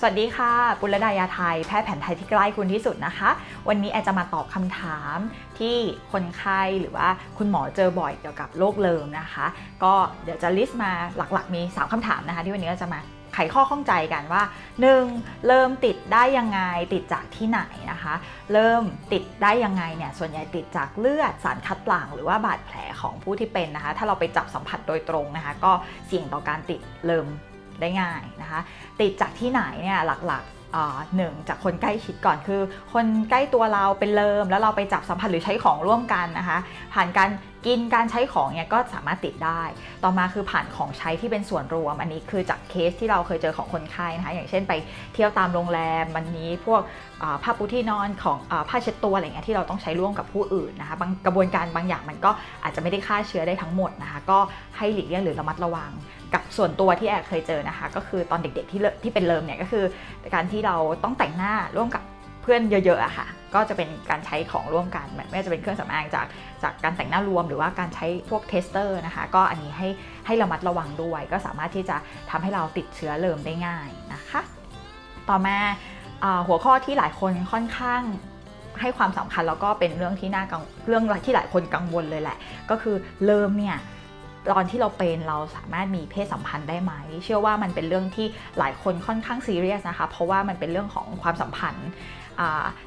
สวัสดีค่ะ ปุรดายาไทย แพทย์แผนไทยที่ใกล้คุณที่สุดนะคะ วันนี้แอร์จะมาตอบคำถามที่คนไข้หรือว่าคุณหมอเจอบ่อยเกี่ยวกับโรคเลิมนะคะ ก็เดี๋ยวจะลิสต์มาหลักๆ มี 3คำถามนะคะ ที่วันนี้เราจะมาไขข้อข้องใจกันว่า 1. เริ่มติดได้ยังไงติดจากที่ไหนนะคะ เริ่มติดได้ยังไงเนี่ยส่วนใหญ่ติดจากเลือดสารคัดหลั่งหรือว่าบาดแผลของผู้ที่เป็นนะคะ ถ้าเราไปจับสัมผัสโดยตรงนะคะ ก็เสี่ยงต่อการติดเลิม ได้ง่ายนะคะ ติดจากที่ไหนเนี่ยหลักๆหนึ่งจากคนใกล้ชิดก่อนคือ คนใกล้ตัวเราเป็นเลิมแล้วเราไปจับสัมผัสหรือใช้ของร่วมกันนะคะ ผ่านการกินการใช้ของเนี่ยก็สามารถติดได้ ต่อมาคือผ่านของใช้ที่เป็นส่วนรวม อันนี้คือจากเคสที่เราเคยเจอของคนไข้นะคะอย่างเช่นไปเที่ยวตามโรงแรมวันนี้พวกผ้าปูที่นอนของอผ้าเช็ดตัวอะไรเงี้ยที่เราต้องใช้ร่วมกับผู้อื่นนะคะบางกระบวนการบางอย่างมันก็อาจจะไม่ได้ฆ่าเชื้อได้ทั้งหมดนะคะก็ให้หลีกเลี่ยงหรือระมัดระวัง กับส่วนตัวที่แอร์เคยเจอนะคะ ก็คือตอนเด็กๆที่เลที่เป็นเลิมเนี่ยก็คือการที่เราต้องแต่งหน้าร่วมกับเพื่อนเยอะๆอะค่ะ ก็จะเป็นการใช้ของร่วมกันแบบไม่ว่าจะเป็นเครื่องสำอางจากจากการแต่งหน้ารวมหรือว่าการใช้พวกเทสเตอร์นะคะ ก็อันนี้ให้ให้ระมัดระวังด้วย ก็สามารถที่จะทำให้เราติดเชื้อเลิมได้ง่ายนะคะ ต่อมาอ่าหัวข้อที่หลายคนค่อนข้างให้ความสำคัญแล้วก็เป็นเรื่องที่น่ากังเรื่องที่หลายคนกังวลเลยแหละ ก็คือเลิมเนี่ย ตอนที่เราเป็นเราสามารถมีเพศสัมพันธ์ได้ไหม เชื่อว่ามันเป็นเรื่องที่หลายคนค่อนข้างซีเรียสนะคะ เพราะว่ามันเป็นเรื่องของความสัมพันธ์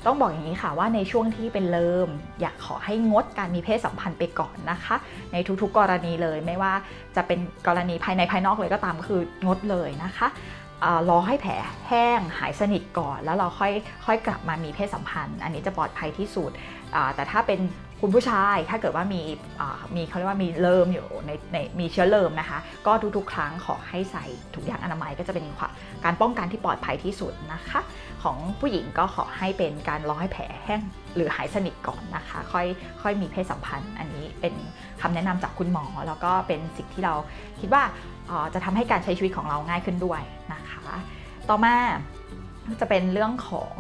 ต้องบอกอย่างนี้ค่ะว่าในช่วงที่เป็นเลิมอยากขอให้งดการมีเพศสัมพันธ์ไปก่อนนะคะ ในทุกๆกรณีเลยไม่ว่าจะเป็นกรณีภายในภายนอกเลยก็ตามคืองดเลยนะคะรอให้แผลแห้งหายสนิทก่อน แล้วเราค่อยค่อยกลับมามีเพศสัมพันธ์ อันนี้จะปลอดภัยที่สุดแต่ถ้าเป็น คุณผู้ชายถ้าเกิดว่ามีมีเขาเรียกว่ามีเลิมอยู่ในในมีเชื้อเลิมนะคะ ก็ทุกๆ ครั้งขอให้ใส่ถุงยางอนามัยก็จะเป็นการป้องกันที่ปลอดภัยที่สุดนะคะ ของผู้หญิงก็ขอให้เป็นการรอให้แผลแห้งหรือหายสนิทก่อนนะคะ ค่อยค่อยมีเพศสัมพันธ์ อันนี้เป็นคำแนะนำจากคุณหมอ แล้วก็เป็นสิ่งที่เราคิดว่าจะทำให้การใช้ชีวิตของเราง่ายขึ้นด้วยนะคะ ต่อมาจะเป็นเรื่องของ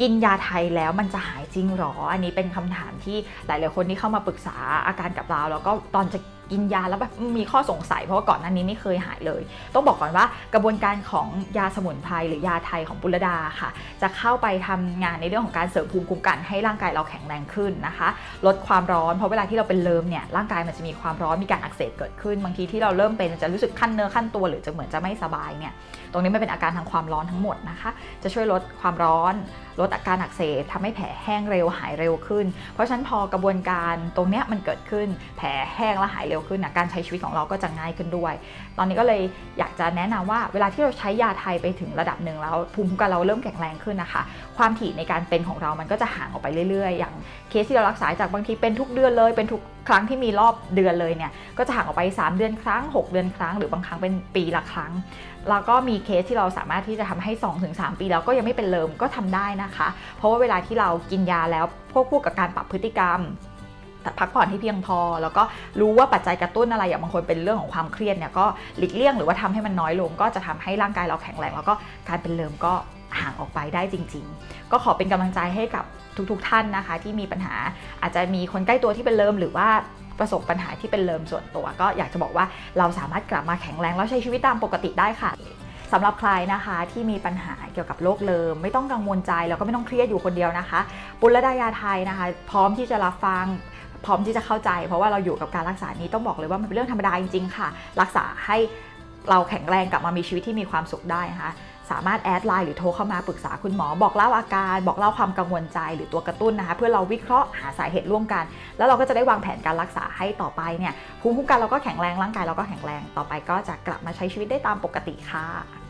กินยาไทยแล้วมันจะหายจริงหรอ อันนี้เป็นคำถามที่หลาย ๆ คนที่เข้ามาปรึกษาอาการกับเรา แล้วก็ตอนจะกินยาแล้วแบบมีข้อสงสัย เพราะว่าก่อนหน้านี้ไม่เคยหายเลย ต้องบอกก่อนว่ากระบวนการของยาสมุนไพรหรือยาไทยของปุรดาค่ะ จะเข้าไปทำงานในเรื่องของการเสริมภูมิคุ้มกันให้ร่างกายเราแข็งแรงขึ้นนะคะ ลดความร้อนเพราะเวลาที่เราเป็นเลิมเนี่ยร่างกายมันจะมีความร้อนมีการอักเสบเกิดขึ้น บางทีที่เราเริ่มเป็นจะรู้สึกขั้นเนื้อขั้นตัวหรือจะเหมือนจะไม่สบายเนี่ยตรงนี้ไม่เป็นอาการทางความร้อนทั้งหมดนะคะ จะช่วยลดความร้อน ลดอาการอักเสบทำให้แผลแห้งเร็วหายเร็วขึ้น เพราะฉะนั้นพอกระบวนการตรงเนี้ยมันเกิดขึ้นแผลแห้งและหายเร็วขึ้นนะการใช้ชีวิตของเราก็จะง่ายขึ้นด้วย ตอนนี้ก็เลยอยากจะแนะนำว่าเวลาที่เราใช้ยาไทยไปถึงระดับหนึ่งแล้วภูมิคุ้มกันเราเริ่มแข็งแรงขึ้นนะคะ ความถี่ในการเป็นของเรามันก็จะห่างออกไปเรื่อยๆ อย่างเคสที่เรารักษาจากบางทีเป็นทุกเดือนเลยเป็นทุก ครั้งที่มีรอบเดือนเลยเนี่ยก็จะห่างออกไป 3 เดือนครั้ง 6 เดือนครั้ง หรือบางครั้งเป็นปีละครั้ง แล้วก็มีเคสที่เราสามารถที่จะทำให้ 2-3 ปีแล้วก็ยังไม่เป็นเลิมก็ทำได้นะคะ เพราะว่าเวลาที่เรากินยาแล้วควบคู่กับการปรับพฤติกรรมพักผ่อนที่เพียงพอ แล้วก็รู้ว่าปัจจัยกระตุ้นอะไรอย่างบางคนเป็นเรื่องของความเครียดเนี่ยก็หลีกเลี่ยงหรือว่าทำให้มันน้อยลง ก็จะทำให้ร่างกายเราแข็งแรงแล้วก็การเป็นเลิมก็ ห่างออกไปได้จริง ๆ ก็ขอเป็นกำลังใจให้กับทุกๆท่านนะคะ ที่มีปัญหาอาจจะมีคนใกล้ตัวที่เป็นเลิมหรือว่าประสบปัญหาที่เป็นเลิมส่วนตัว ก็อยากจะบอกว่าเราสามารถกลับมาแข็งแรงแล้วใช้ชีวิตตามปกติได้ค่ะสำหรับใครนะคะที่มีปัญหาเกี่ยวกับโรคเลิมไม่ต้องกังวลใจแล้วก็ไม่ต้องเครียดอยู่คนเดียวนะคะ ปุรดายาไทยนะคะ พร้อมที่จะรับฟังพร้อมที่จะเข้าใจ เพราะว่าเราอยู่กับการรักษานี้ต้องบอกเลยว่ามันเป็นเรื่องธรรมดาจริงๆค่ะ รักษาให้เราแข็งแรงกลับมามีชีวิตที่มีความสุขได้นะคะ สามารถแอดไลน์หรือโทรเข้ามาปรึกษาคุณหมอ บอกเล่าอาการ บอกเล่าความกังวลใจหรือตัวกระตุ้นนะคะ เพื่อเราวิเคราะห์หาสาเหตุร่วมกัน แล้วเราก็จะได้วางแผนการรักษาให้ต่อไปเนี่ยภูมิคุ้มกันเราก็แข็งแรงร่างกายเราก็แข็งแรงต่อไปก็จะกลับมาใช้ชีวิตได้ตามปกติค่ะ